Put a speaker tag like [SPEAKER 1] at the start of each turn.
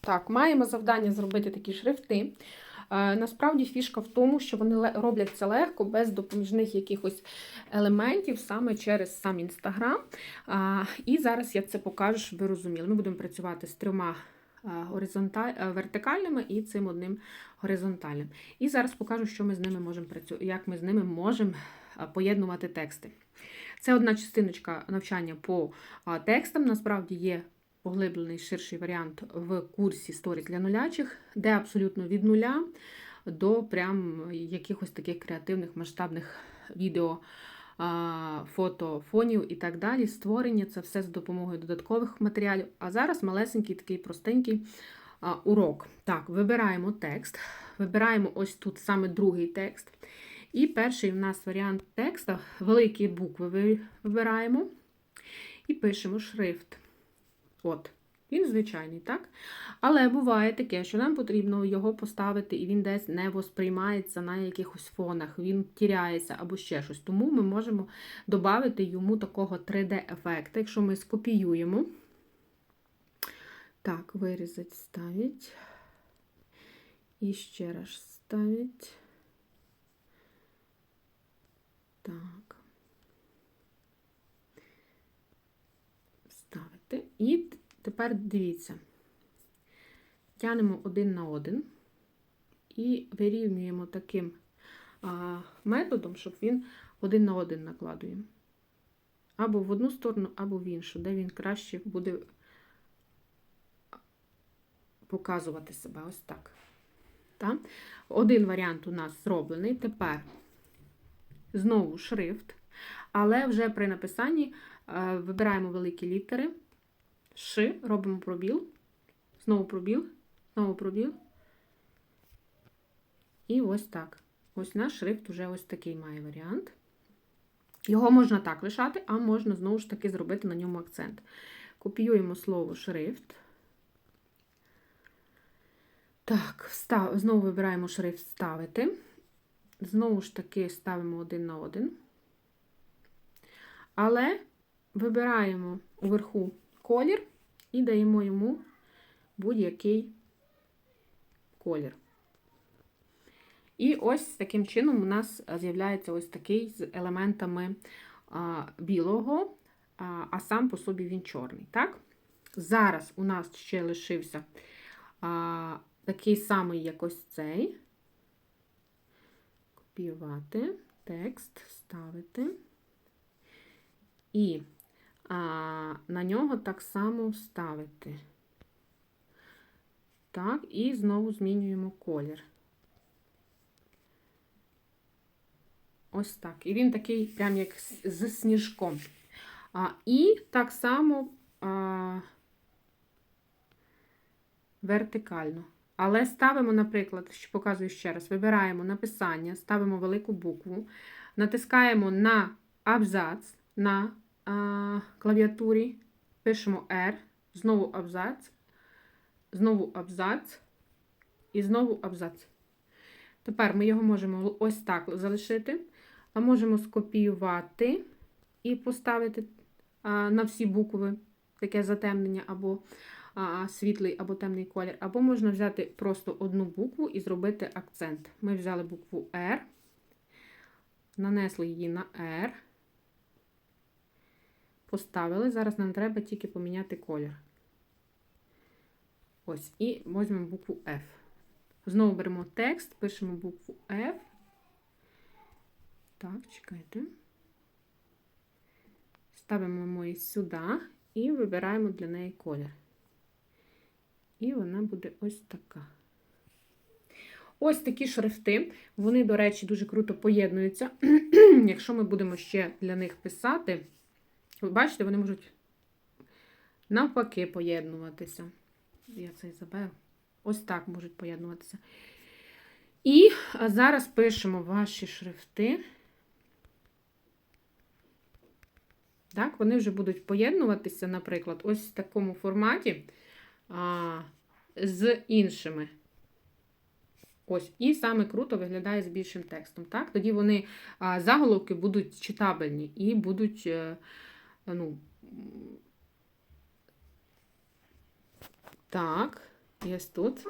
[SPEAKER 1] Так, маємо завдання зробити такі шрифти. Е, Насправді фішка в тому, що вони роблять це легко, без допоміжних якихось елементів, саме через сам інстаграм. І зараз я це покажу, щоб ви розуміли. Ми будемо працювати з трьома е, е, вертикальними і цим одним горизонтальним. І зараз покажу, що ми з ними можемо працювати, як ми з ними можемо поєднувати тексти. Це одна частиночка навчання по текстам. Насправді є поглиблений ширший варіант в курсі Сторіс для нулячих, де абсолютно від нуля до прям якихось таких креативних масштабних відео, фото, фонів і так далі. Створення це все за допомогою додаткових матеріалів. А зараз малесенький такий простенький урок. Так, вибираємо текст. Вибираємо ось тут саме другий текст. І перший у нас варіант тексту. Великі букви вибираємо і пишемо шрифт. От, він звичайний, так? Але буває таке, що нам потрібно його поставити, і він десь не восприймається на якихось фонах, він тіряється або ще щось. Тому ми можемо додати йому такого 3D-ефекту, якщо ми скопіюємо. Так, вирізать, ставить. І ще раз ставить. Так. Ставити. І тепер дивіться. Тянемо один на один і вирівнюємо таким методом, щоб він один на один накладуємо. Або в одну сторону, або в іншу, де він краще буде показувати себе. Ось так. Так? Один варіант у нас зроблений. Тепер знову шрифт, але вже при написанні е, вибираємо великі літери, Ш, робимо пробіл, знову пробіл, знову пробіл. І ось так. Ось наш шрифт вже ось такий має варіант. Його можна так лишати, а можна знову ж таки зробити на ньому акцент. Копіюємо слово шрифт. Так, встав... знову вибираємо шрифт Вставити. Знову ж таки ставимо один на один. Але вибираємо уверху колір і даємо йому будь-який колір. І ось таким чином у нас з'являється ось такий з елементами білого, а, сам по собі він чорний. Так? Зараз у нас ще лишився а, такий самий, як ось цей. Копіювати, текст, вставити. І на нього так само вставити. Так, і знову змінюємо колір. Ось так. І він такий, прям як з сніжком. А, і так само а, вертикально. Але ставимо, наприклад, що показую ще раз, вибираємо написання, ставимо велику букву, натискаємо на абзац на клавіатурі, пишемо R, знову абзац, знову абзац. І знову абзац. Тепер ми його можемо ось так залишити, а можемо скопіювати і поставити на всі букви. Таке затемнення або світлий або темний колір. Або можна взяти просто одну букву і зробити акцент. Ми взяли букву R, нанесли її на R, поставили. Зараз нам треба тільки поміняти колір. Ось, і візьмемо букву F. Знову беремо текст, пишемо букву F. Так, чекайте. Ставимо її сюди і вибираємо для неї колір. І вона буде ось така. Ось такі шрифти. Вони, до речі, дуже круто поєднуються. Якщо ми будемо ще для них писати, бачите, вони можуть навпаки поєднуватися. Я цей заберу. Ось так можуть поєднуватися. І зараз пишемо ваші шрифти. Так, вони вже будуть поєднуватися, наприклад, ось в такому форматі а, з іншими. Ось, і саме круто виглядає з більшим текстом. Так? Тоді вони а, заголовки будуть читабельні і будуть, е, ну, так. Ось тут.